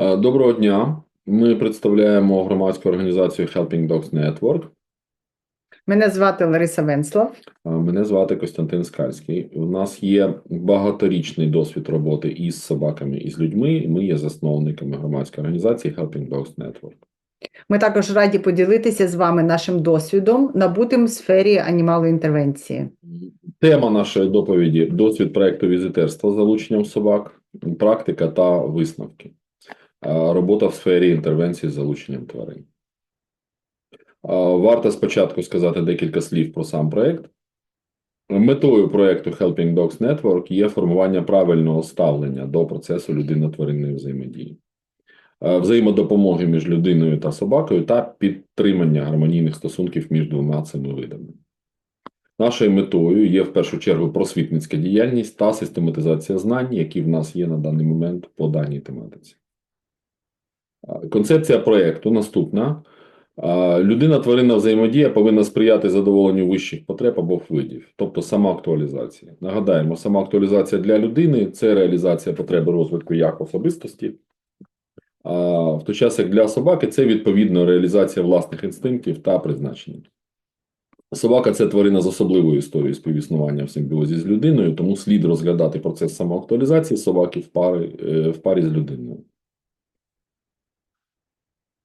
Е, Доброго дня. Ми представляємо громадську організацію Helping Dogs Network. Мене звати Лариса Венслав. Е, Мене звати Костянтин Скальський. У нас є багаторічний досвід роботи із собаками і з людьми. Ми є засновниками громадської організації Helping Dogs Network. Ми також раді поділитися з вами нашим досвідом, набутим в сфері анімалої інтервенції. Тема нашої доповіді досвід проекту візитерства з залученням собак, практика та висновки. Робота в сфері інтервенції з залученням тварин. Варто спочатку сказати декілька слів про сам проект. Метою проекту Helping Dogs Network є формування правильного ставлення до процесу людино-тваринної взаємодії, взаємодопомоги між людиною та собакою та підтримання гармонійних стосунків між двома цими видами. Нашою метою є в першу чергу просвітницька діяльність та систематизація знань, які в нас є на даний момент по даній тематиці. Концепція проєкту наступна. Е, Людина-тваринна взаємодія повинна сприяти задоволенню вищих потреб або видів, тобто самоактуалізація. Нагадаємо, самоактуалізація для людини це реалізація потреби розвитку як особистості. А в той час, як для собаки, це відповідно реалізація власних інстинктів та призначення. Собака це тварина з особливою історією співіснування в симбіозі з людиною, тому слід розглядати процес самоактуалізації собаки в парі, е, в парі з людиною.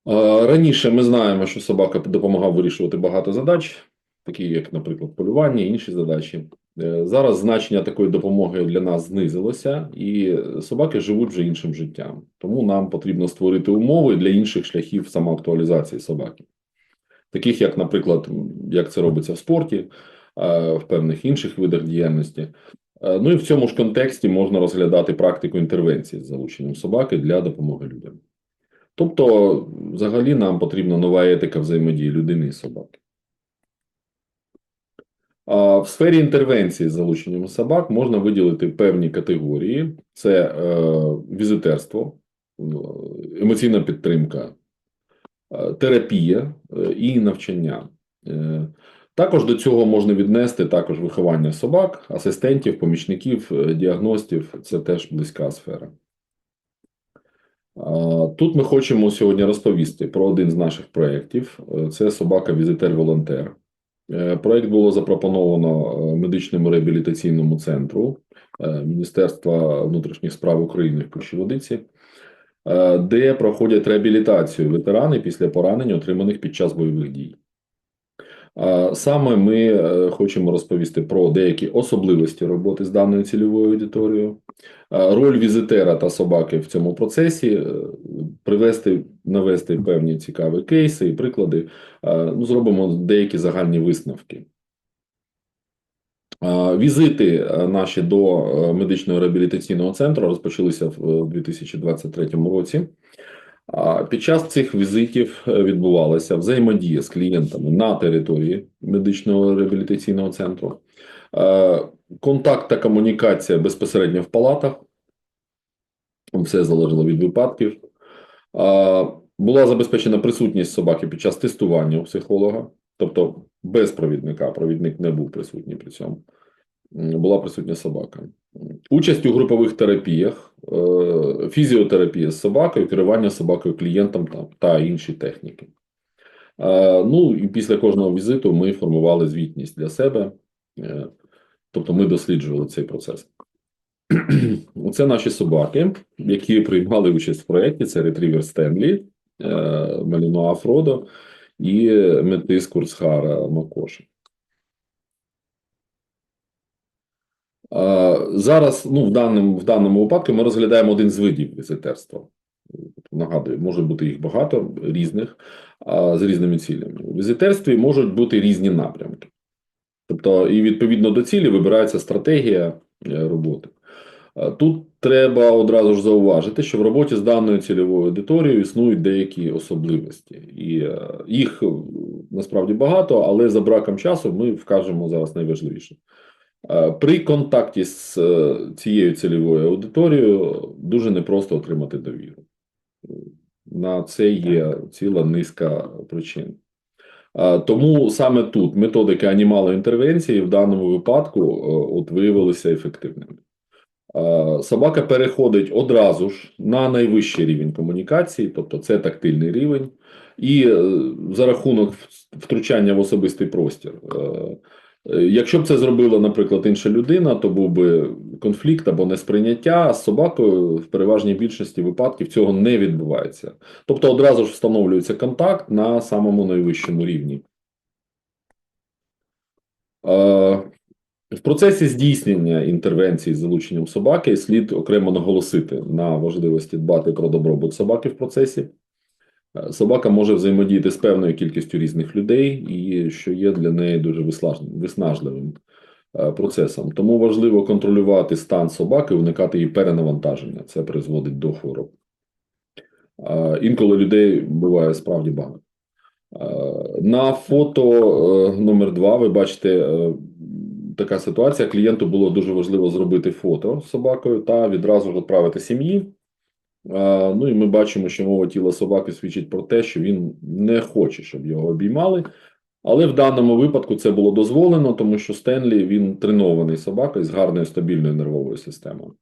Раніше ми знаємо, що собака допомагав вирішувати багато задач, такі як, наприклад, полювання, інші задачі. Е, Зараз значення такої допомоги для нас знизилося, і собаки живуть вже іншим життям. Тому нам потрібно створити умови для інших шляхів самоактуалізації собаки, таких як, наприклад, як це робиться в спорті, е, в певних інших видах діяльності. Е, Ну і в цьому ж контексті можна розглядати практику інтервенції з залученням собаки для допомоги людям. Тобто, взагалі, нам потрібна нова етика взаємодії людини і собаки. В сфері інтервенції з залученням собак можна виділити певні категорії: це е, візитерство, ну, емоційна підтримка, е, терапія е, і навчання. Е, також до цього можна віднести також виховання собак, асистентів, помічників, е, діагностів. Це теж близька сфера. Тут ми хочемо сьогодні розповісти про один з наших проєктів. Е, Це собака-візитер-волонтер. Проєкт було запропоновано е, медичному реабілітаційному центру е, Міністерства внутрішніх справ України в Кущеводиці, е, де проходять реабілітацію ветерани після поранень, отриманих під час бойових дій. Саме ми е, хочемо розповісти про деякі особливості роботи з даною цільовою аудиторією, роль візитера та собаки в цьому процесі, е, привести, навести певні цікаві кейси і приклади. Ну, зробимо деякі загальні висновки. Візити е, наші до медичного реабілітаційного центру розпочалися в е, 2023 році. Під час цих візитів е, відбувалася взаємодія з клієнтами на території медичного реабілітаційного центру, Е, контакт та комунікація безпосередньо в палатах. Все залежало від випадків. Була забезпечена присутність собаки під час тестування у психолога, тобто без провідника, провідник не був присутній при цьому. Була присутня собака. Участь у групових терапіях, е, фізіотерапія з собакою, керування собакою клієнтом та, інші техніки. Е, Ну і після кожного візиту ми формували звітність для себе, е, тобто ми досліджували цей процес. Це наші собаки, які приймали участь в проєкті. Це ретривер Стенлі, Малінуа Фродо і метис Курсхара Макоша. Зараз, ну, в даному, в даному випадку, ми розглядаємо один з видів візитерства. Нагадую, може бути їх багато різних, з різними цілями. У візитерстві можуть бути різні напрямки. Тобто, і відповідно до цілі вибирається стратегія е, роботи. Тут треба одразу ж зауважити, що в роботі з даною цільовою аудиторією існують деякі особливості, і е, їх е, насправді багато, але за браком часу ми вкажемо зараз найважливіше. При контакті з е, цією цільовою аудиторією дуже непросто отримати довіру. На це є ціла низка причин. Тому саме тут методики анімалої інтервенції в даному випадку е, от виявилися ефективними. Собака переходить одразу ж на найвищий рівень комунікації, тобто це тактильний рівень, і е, за рахунок втручання в особистий простір. Е, Якщо б це зробила, наприклад, інша людина, то був би конфлікт або несприйняття. З собакою в переважній більшості випадків цього не відбувається. Тобто одразу ж встановлюється контакт на самому найвищому рівні. Е, В процесі здійснення інтервенції з залученням собаки слід окремо наголосити на важливості дбати про добробут собаки в процесі. Е, Собака може взаємодіяти з певною кількістю різних людей, і що є для неї дуже виснажливим е, процесом. Тому важливо контролювати стан собаки, уникати її перенавантаження. Це призводить до хвороб. Е, Інколи людей буває справді багато. На фото номер два ви бачите така ситуація. Клієнту було дуже важливо зробити фото з собакою та відразу відправити сім'ї. Ну і ми бачимо, що мова тіла собаки свідчить про те, що він не хоче, щоб його обіймали. Але в даному випадку це було дозволено, тому що Стенлі він тренований собакою з гарною стабільною нервовою системою.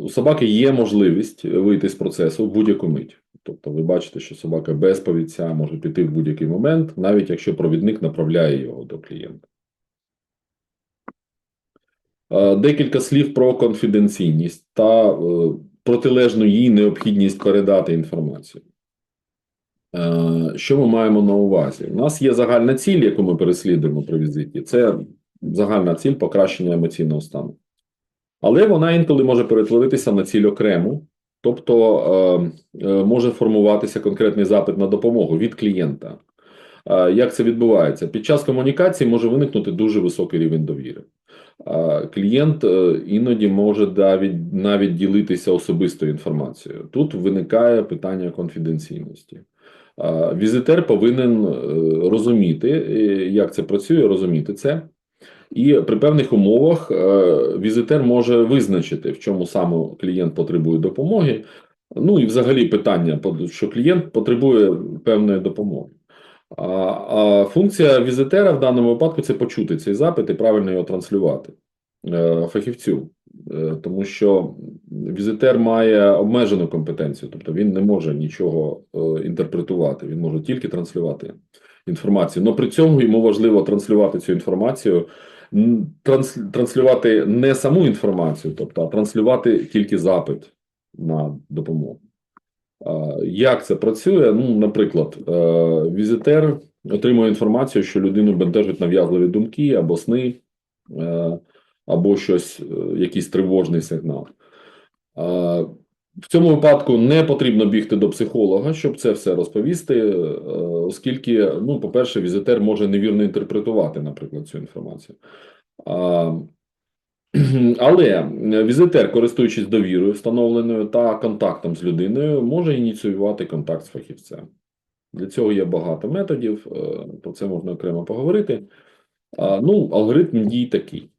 У собаки є можливість вийти з процесу в будь-яку мить. Тобто, ви бачите, що собака без повідця може піти в будь-який момент, навіть якщо провідник направляє його до клієнта. Декілька слів про конфіденційність та е, протилежну їй необхідність передати інформацію. Е, Що ми маємо на увазі? У нас є загальна ціль, яку ми переслідуємо при візиті. Це загальна ціль покращення емоційного стану. Але вона інколи може перетворитися на ціль окрему, тобто е, е, може формуватися конкретний запит на допомогу від клієнта. Як це відбувається? Під час комунікації може виникнути дуже високий рівень довіри. Клієнт е, іноді може навіть, навіть ділитися особистою інформацією. Тут виникає питання конфіденційності. Візитер повинен е, розуміти, е, як це працює, розуміти це. І при певних умовах візитер може визначити, в чому саме клієнт потребує допомоги. Ну і взагалі питання, що клієнт потребує певної допомоги. А, а функція візитера в даному випадку це почути цей запит і правильно його транслювати е, фахівцю. Е, Тому що візитер має обмежену компетенцію, тобто він не може нічого е, інтерпретувати, він може тільки транслювати інформацію. Но при цьому йому важливо транслювати цю інформацію, транс, транслювати не саму інформацію, тобто, а транслювати тільки запит на допомогу. Як це працює? Ну, наприклад, е, візитер отримує інформацію, що людину бентежать нав'язливі думки або сни, е, або щось, е, якийсь тривожний сигнал. В цьому випадку не потрібно бігти до психолога, щоб це все розповісти, оскільки, ну, по-перше, візитер може невірно інтерпретувати, наприклад, цю інформацію. Але візитер, користуючись довірою, встановленою та контактом з людиною, може ініціювати контакт з фахівцем. Для цього є багато методів, е, про це можна окремо поговорити. Ну, алгоритм дій такий.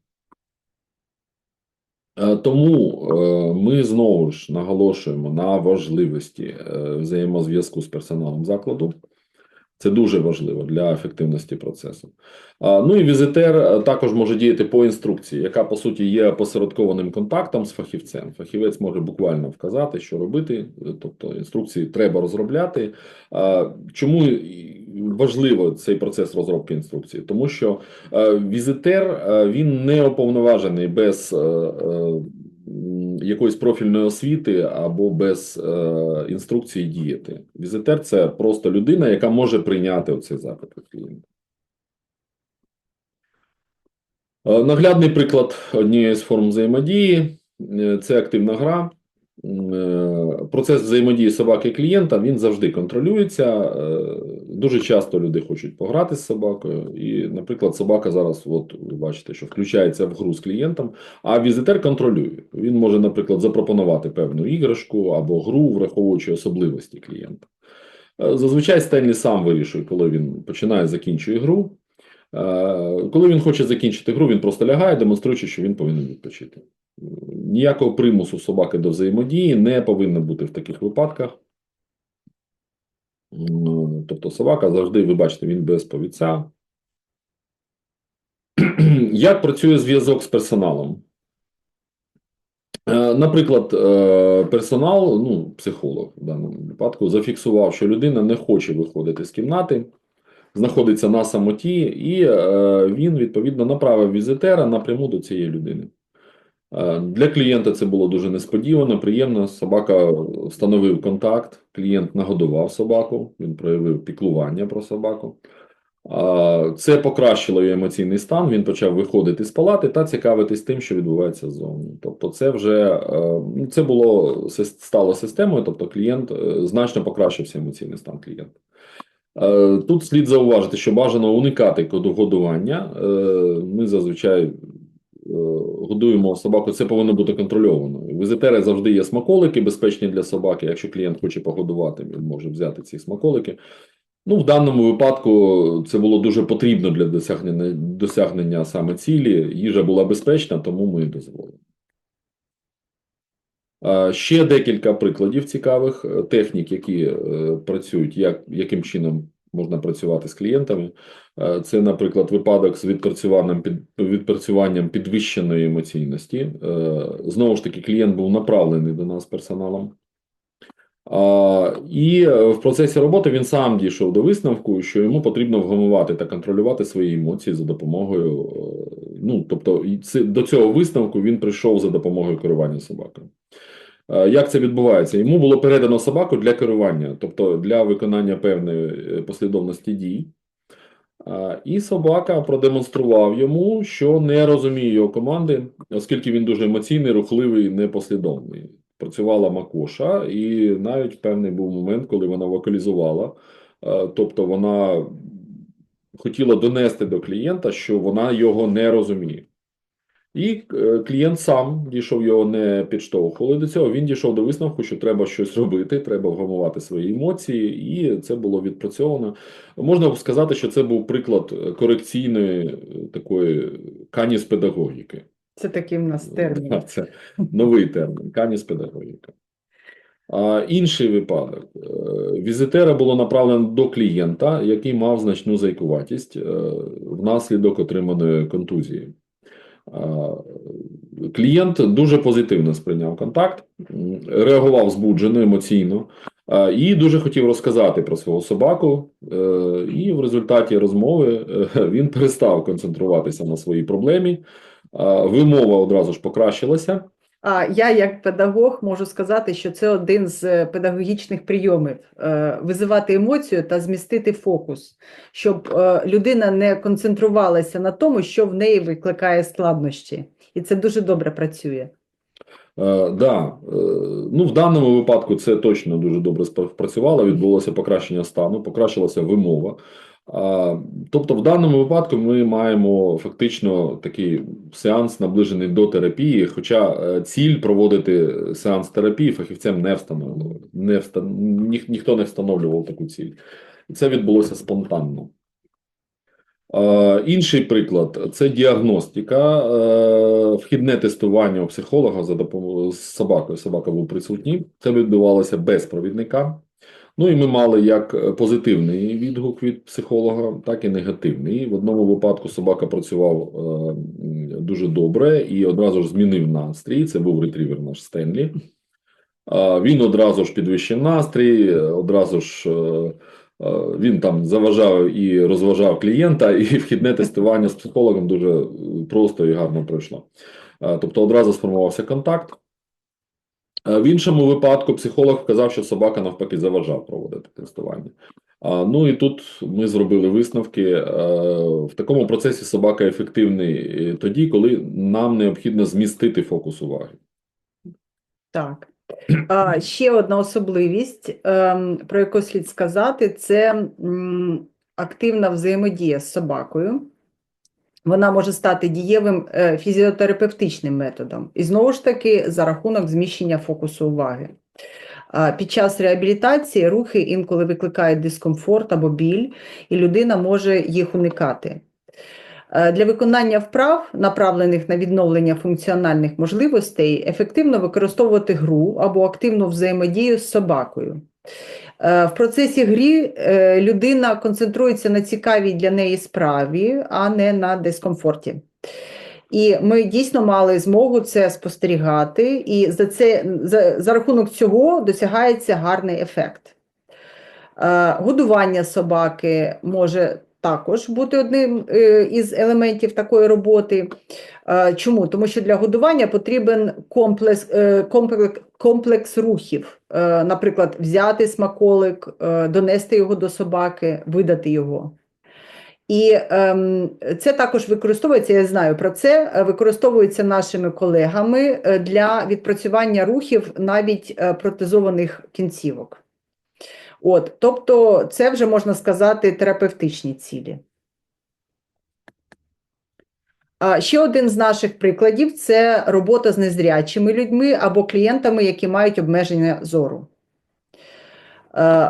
Е, Тому е, ми знову ж наголошуємо на важливості е, взаємозв'язку з персоналом закладу. Це дуже важливо для ефективності процесу. Ну і візитер е, також може діяти по інструкції, яка по суті є опосередкованим контактом з фахівцем. Фахівець може буквально вказати, що робити, е, тобто інструкції треба розробляти. Чому важливо цей процес розробки інструкції? Тому що е, візитер він не уповноважений без якоїсь профільної освіти або без е, інструкції діяти. Візитер це просто людина, яка може прийняти оцей запит від клієнта. Е, Наглядний приклад однієї з форм взаємодії е, це активна гра. Е, Процес взаємодії собаки і клієнта він завжди контролюється. Е, Дуже часто люди хочуть пограти з собакою. І, наприклад, собака зараз, от ви бачите, що включається в гру з клієнтом, а візитер контролює. Він може, наприклад, запропонувати певну іграшку або гру, враховуючи особливості клієнта. Е, Зазвичай Стенлі сам вирішує, коли він починає закінчує гру. Коли він хоче закінчити гру, він просто лягає, демонструючи, що він повинен відпочити. Ніякого примусу собаки до взаємодії не повинно бути в таких випадках. Тобто собака завжди, ви бачите, він без повідця. Як працює зв'язок з персоналом? Е, Наприклад, е, персонал, ну, психолог в даному випадку, зафіксував, що людина не хоче виходити з кімнати, знаходиться на самоті, і е, він відповідно направив візитера напряму до цієї людини. Е, Для клієнта це було дуже несподівано, приємно. Собака встановив контакт, клієнт нагодував собаку, він проявив піклування про собаку. Це покращило його емоційний стан. Він почав виходити з палати та цікавитись тим, що відбувається ззовні. Тобто, це вже е, ну, це було стало системою. Тобто, клієнт е, значно покращився емоційний стан клієнта. Тут слід зауважити, що бажано уникати годування. Е, Ми зазвичай годуємо собаку. Це повинно бути контрольовано. Візитери завжди є смаколики, безпечні для собаки. Якщо клієнт хоче погодувати, він може взяти ці смаколики. Ну, в даному випадку це було дуже потрібно для досягнення, досягнення саме цілі. Їжа була безпечна, тому ми дозволили. Ще декілька прикладів цікавих е, технік, які е, працюють, як, яким чином можна працювати з клієнтами. Е, Це, наприклад, випадок з відпрацюванням, під, відпрацюванням підвищеної емоційності. Е, Знову ж таки, клієнт був направлений до нас персоналом. А, і е, в процесі роботи він сам дійшов до висновку, що йому потрібно вгамувати та контролювати свої емоції за допомогою. Ну, тобто, до цього висновку він прийшов за допомогою керування собакою. Е, Як це відбувається? Йому було передано собаку для керування, тобто для виконання певної е, послідовності дій. І собака продемонстрував йому, що не розуміє його команди, оскільки він дуже емоційний, рухливий, непослідовний. Працювала Макоша, і навіть певний був момент, коли вона вокалізувала. Е, Тобто вона хотіла донести до клієнта, що вона його не розуміє. І е, клієнт сам дійшов його не підштовхували до цього. Він дійшов до висновку, що треба щось робити, треба вгамувати свої емоції, і це було відпрацьовано. Можна сказати, що це був приклад корекційної е, такої каніс педагогіки. Це такий в нас термін. Це новий термін каніс педагогіка. А інший випадок. Е, Візитера було направлено до клієнта, який мав значну зайкуватість внаслідок отриманої контузії. А, Клієнт дуже позитивно сприйняв контакт, реагував збуджено, емоційно і дуже хотів розказати про свого собаку. Е, І в результаті розмови е, він перестав концентруватися на своїй проблемі. Вимова одразу ж покращилася. Я, як педагог, можу сказати, що це один з е, педагогічних прийомів е, визивати емоцію та змістити фокус, щоб е, людина не концентрувалася на тому, що в неї викликає складнощі. І це дуже добре працює. Е, да, е, ну в даному випадку це точно дуже добре спрацювало. Відбулося покращення стану, покращилася вимова. Тобто, в даному випадку ми маємо фактично такий сеанс наближений до терапії. Хоча е, ціль проводити сеанс терапії фахівцем не встановлювали. Не вста... Ніх, ніхто не встановлював таку ціль. Це відбулося спонтанно. Інший приклад це діагностика, е, вхідне тестування у психолога за допомогою собакою. Собака був присутній. Це відбувалося без провідника. Ну і ми мали як позитивний відгук від психолога, так і негативний. В одному випадку собака працював е, дуже добре і одразу ж змінив настрій. Це був ретривер наш Стенлі. Він одразу ж підвищив настрій, одразу ж е, він там заважав і розважав клієнта, і вхідне тестування з психологом дуже е, просто і гарно пройшло. Тобто одразу сформувався контакт. В іншому випадку психолог вказав, що собака навпаки заважав проводити тестування. Ну і тут ми зробили висновки. Е, В такому процесі собака ефективний е, тоді, коли нам необхідно змістити фокус уваги. Так. Ще одна особливість, ем, про яку слід сказати, це активна взаємодія з собакою. Вона може стати дієвим е, фізіотерапевтичним методом. І знову ж таки, за рахунок зміщення фокусу уваги. Під час реабілітації рухи інколи викликають дискомфорт або біль, і людина може їх уникати. Е, Для виконання вправ, направлених на відновлення функціональних можливостей, ефективно використовувати гру або активну взаємодію з собакою. Е, В процесі грі е, людина концентрується на цікавій для неї справі, а не на дискомфорті. І ми дійсно мали змогу це спостерігати, і за, це, за, за рахунок цього досягається гарний ефект. Годування собаки може також бути одним е, із елементів такої роботи. Чому? Тому що для годування потрібен комплекс, е, комплекс, комплекс рухів. Е, Наприклад, взяти смаколик, донести його до собаки, видати його. І ем, це також використовується, я знаю про це, використовується нашими колегами для відпрацювання рухів навіть протезованих кінцівок. От, тобто, це вже можна сказати терапевтичні цілі. Ще один з наших прикладів це робота з незрячими людьми або клієнтами, які мають обмеження зору.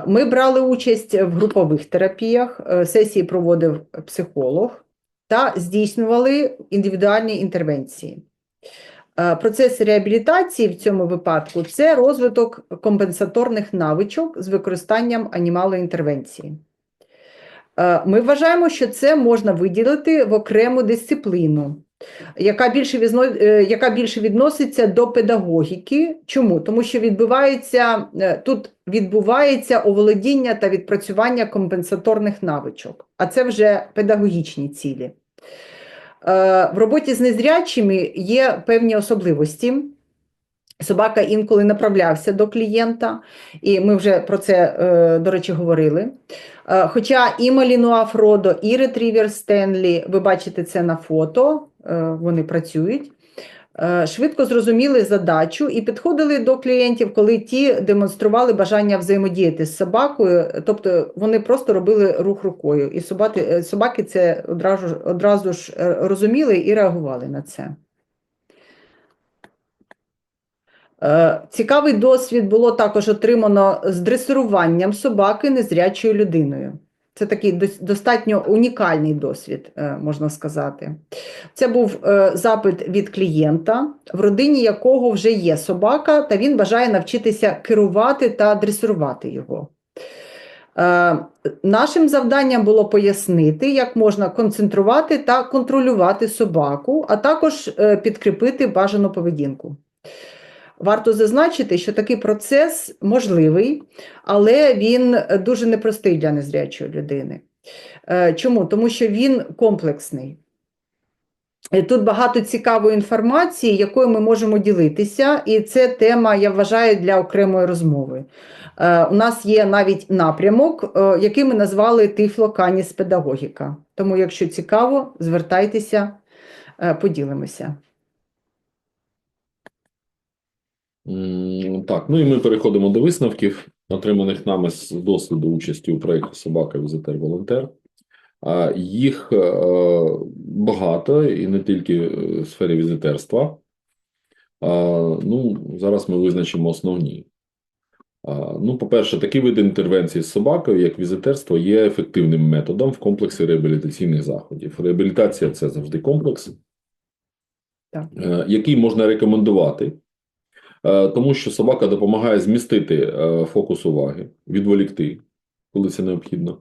Ми брали участь в групових терапіях, е, сесії проводив психолог та здійснювали індивідуальні інтервенції. Е, Процес реабілітації в цьому випадку це розвиток компенсаторних навичок з використанням анімалої інтервенції. Е, Ми вважаємо, що це можна виділити в окрему дисципліну, яка більше, візно- е, яка більше відноситься до педагогіки. Чому? Тому що відбувається, тут відбувається оволодіння та відпрацювання компенсаторних навичок, а це вже педагогічні цілі. Е, В роботі з незрячими є певні особливості. Собака інколи направлявся до клієнта, і ми вже про це, е, до речі, говорили. Е, Хоча і Малінуа Фродо, і Ретрівер Стенлі, ви бачите це на фото, вони працюють, швидко зрозуміли задачу і підходили до клієнтів, коли ті демонстрували бажання взаємодіяти з собакою, тобто вони просто робили рух рукою, і собаки, е, собаки це одразу, одразу ж е, розуміли і реагували на це. Е, Цікавий досвід було також отримано з дресируванням собаки незрячою людиною. Це такий достатньо унікальний досвід, е, можна сказати. Це був е, запит від клієнта, в родині якого вже є собака, та він бажає навчитися керувати та дресирувати його. Е, Нашим завданням було пояснити, як можна концентрувати та контролювати собаку, а також підкріпити бажану поведінку. Варто зазначити, що такий процес можливий, але він дуже непростий для незрячої людини. Е, Чому? Тому що він комплексний. Тут багато цікавої інформації, якою ми можемо ділитися, і це тема, я вважаю, для окремої розмови. Е, У нас є навіть напрямок, е, який ми назвали Тифло-Каніс педагогіка. Тому, якщо цікаво, звертайтеся, поділимося. Так, ну і ми переходимо до висновків, отриманих нами з досвіду участі у проєкті Собака Візитер Волонтер. Їх е, багато і не тільки в сфері візитерства. Ну, зараз ми визначимо основні. Ну, по-перше, такі види інтервенції з собакою, як візитерство, є ефективним методом в комплексі реабілітаційних заходів. Реабілітація це завжди комплекс, Так. е, який можна рекомендувати. Е, Тому що собака допомагає змістити е, фокус уваги, відволікти, коли це необхідно.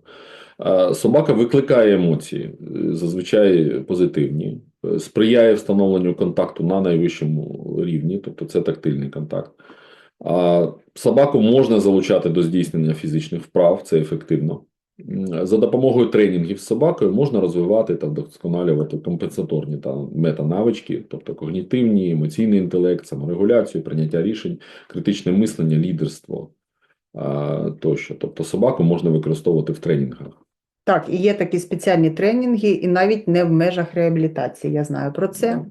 Е, Собака викликає емоції, зазвичай позитивні, сприяє встановленню контакту на найвищому рівні, тобто це тактильний контакт. А Собаку можна залучати до здійснення фізичних вправ, це ефективно. За допомогою тренінгів з собакою можна розвивати та вдосконалювати компенсаторні та метанавички, тобто когнітивні, емоційний інтелект, саморегуляцію, прийняття рішень, критичне мислення, лідерство тощо. Тобто собаку можна використовувати в тренінгах. Так, і є такі спеціальні тренінги, і навіть не в межах реабілітації, я знаю про це.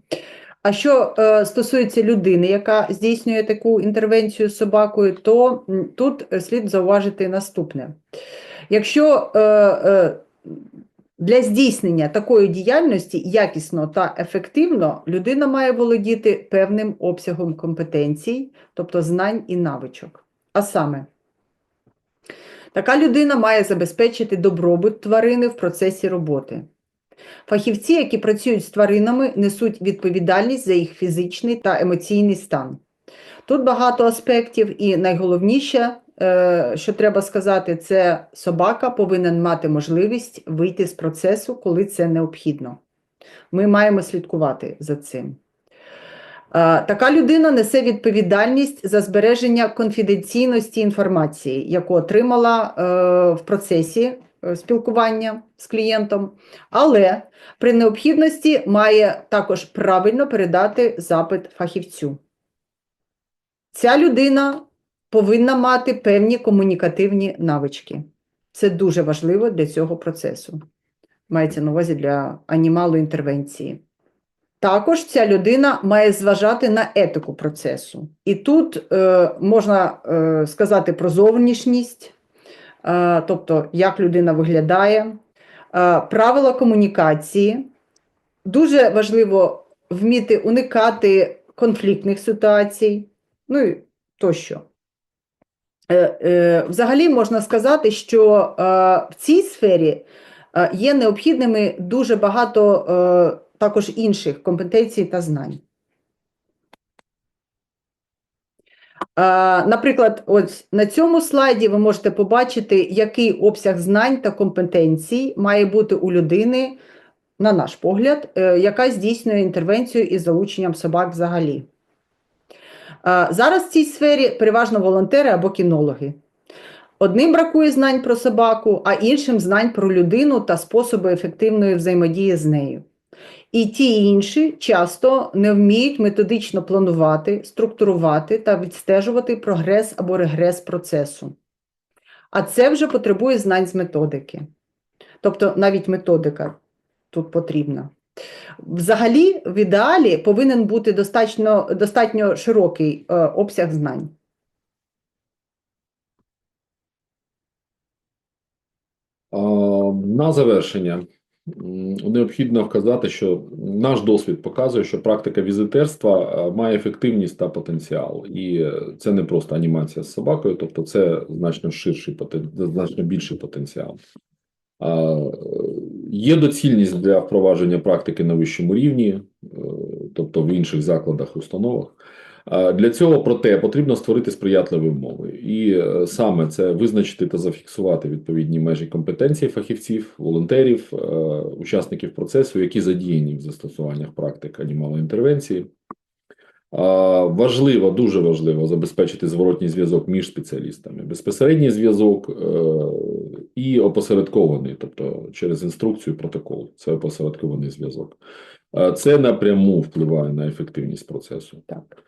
А що е, стосується людини, яка здійснює таку інтервенцію з собакою, то тут слід зауважити наступне. Якщо е, е, для здійснення такої діяльності якісно та ефективно людина має володіти певним обсягом компетенцій, тобто знань і навичок. А саме, така людина має забезпечити добробут тварини в процесі роботи. Фахівці, які працюють з тваринами, несуть відповідальність за їх фізичний та емоційний стан. Тут багато аспектів, і найголовніше, е, що треба сказати, це собака повинен мати можливість вийти з процесу, коли це необхідно. Ми маємо слідкувати за цим. Е, Така людина несе відповідальність за збереження конфіденційності інформації, яку отримала е, в процесі спілкування з клієнтом, але при необхідності має також правильно передати запит фахівцю. Ця людина повинна мати певні комунікативні навички. Це дуже важливо для цього процесу. Мається на увазі для анімалу інтервенції. Також ця людина має зважати на етику процесу. І тут е, можна е, сказати про зовнішність, е, тобто як людина виглядає, е, правила комунікації. Дуже важливо вміти уникати конфліктних ситуацій, ну і тощо. Е, е, Взагалі можна сказати, що е, в цій сфері є необхідними дуже багато також інших компетенцій та знань. Наприклад, ось на цьому слайді ви можете побачити, який обсяг знань та компетенцій має бути у людини, на наш погляд, яка здійснює інтервенцію із залученням собак взагалі. Е, Зараз в цій сфері переважно волонтери або кінологи. Одним бракує знань про собаку, а іншим знань про людину та способи ефективної взаємодії з нею. І ті і інші часто не вміють методично планувати, структурувати та відстежувати прогрес або регрес процесу. А це вже потребує знань з методики. Тобто навіть методика тут потрібна. Взагалі, в ідеалі повинен бути достатньо, достатньо широкий е, обсяг знань. На завершення необхідно вказати, що наш досвід показує, що практика візитерства е, має ефективність та потенціал, і е, це не просто анімація з собакою, тобто це значно ширший значно більший потенціал. Є доцільність для впровадження практики на вищому рівні, е, тобто в інших закладах, установах. Для цього, проте, потрібно створити сприятливі умови. І е, саме це визначити та зафіксувати відповідні межі компетенції фахівців, волонтерів, е, учасників процесу, які задіяні в застосуваннях практик анімалоінтервенції, Важливо, дуже важливо забезпечити зворотній зв'язок між спеціалістами, безпосередній зв'язок е, і опосередкований, тобто через інструкцію, протокол. Це опосередкований зв'язок. Це напряму впливає на ефективність процесу. Так.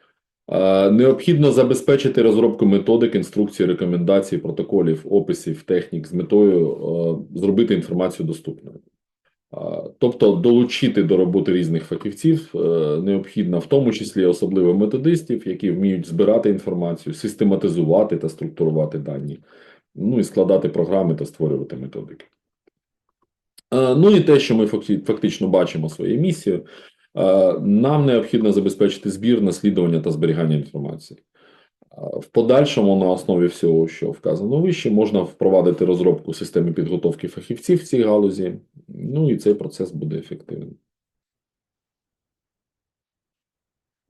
Необхідно забезпечити розробку методик, інструкцій, рекомендацій, протоколів, описів, технік з метою е, зробити інформацію доступною. Тобто долучити до роботи різних фахівців е, необхідно, в тому числі особливо методистів, які вміють збирати інформацію, систематизувати та структурувати дані, ну і складати програми та створювати методики. Е, Ну і те, що ми фактично бачимо своєю місією, Е, Нам необхідно забезпечити збір, наслідування та зберігання інформації. В подальшому, на основі всього, що вказано вище, можна впровадити розробку системи підготовки фахівців в цій галузі. Ну і цей процес буде ефективним.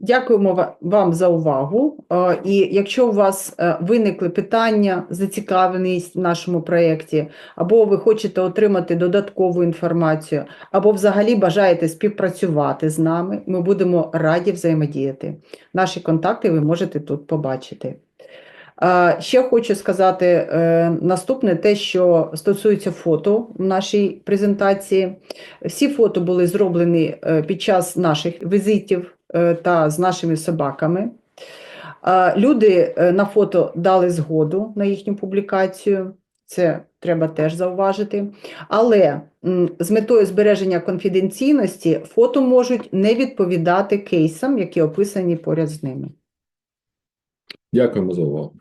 Дякуємо вам за увагу. Е, І якщо у вас е, виникли питання, зацікавленість в нашому проєкті, або ви хочете отримати додаткову інформацію, або взагалі бажаєте співпрацювати з нами, ми будемо раді взаємодіяти. Наші контакти ви можете тут побачити. Е, Ще хочу сказати наступне те, що стосується фото в нашій презентації. Всі фото були зроблені під час наших візитів та з нашими собаками. Е, Люди е, на фото дали згоду на їхню публікацію. Це треба теж зауважити. Але з метою збереження конфіденційності фото можуть не відповідати кейсам, які описані поряд з ними. Дякуємо за увагу.